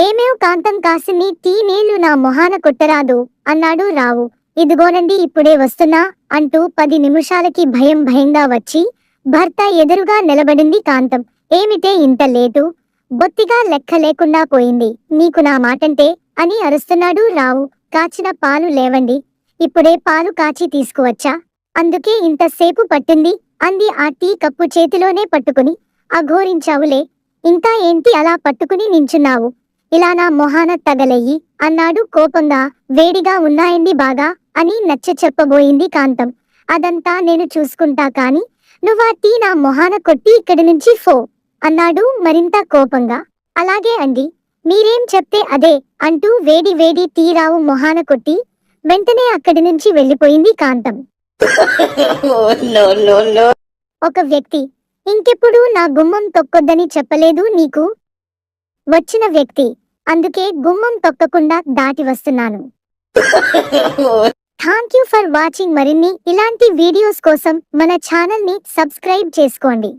ఏమేవ్ కాంతం కాసిని టీ నీళ్ళు నా మొహాన కొట్టరాదు అన్నాడు రావు. ఇదిగోనండి ఇప్పుడే వస్తున్నా అంటూ పది నిమిషాలకి భయం భయంగా వచ్చి భర్త ఎదురుగా నిలబడింది కాంతం. ఏమిటే ఇంత లేటు? బొత్తిగా లెక్క లేకుండా పోయింది. నీకు నా మాటంటే అని అరుస్తున్నాడు రావు. కాచిన పాలు లేవండి. ఇప్పుడే పాలు కాచి తీసుకువచ్చా? అందుకే ఇంతసేపు పట్టింది అంది ఆ టీ కప్పు చేతిలోనే పట్టుకుని. అఘోరించావులే. ఇంకా ఏంటి అలా పట్టుకుని నించున్నావు? ఇలా నా మొహాన తగలయ్యి. అన్నాడు కోపంగా. వేడిగా ఉన్నాయండి బాగా అని నచ్చ చెప్పబోయింది కాంతం. అదంతా నేను చూసుకుంటా కాని నువ్వా టీ నా మొహాన కొట్టి ఇక్కడి నుంచి ఫో అన్నాడు మరింత కోపంగా. అలాగే అండి. మీరేం చెప్తే అదే అంటూ వేడి వేడి టీ రావు మొహాన కొట్టి వెంటనే అక్కడి నుంచి వెళ్ళిపోయింది కాంతం. Oh ఒక వ్యక్తి. ఇంకెప్పుడు నా గుమ్మం తొక్కొద్దని చెప్పలేదు నీకు? వచ్చిన వ్యక్తి. అందుకే గుమ్మం తొక్కకుండా దాటి వస్తున్నాను. థ్యాంక్ యూ ఫర్ వాచింగ్ మరిన్ని ఇలాంటి వీడియోస్ కోసం మన ఛానల్ని సబ్స్క్రైబ్ చేసుకోండి.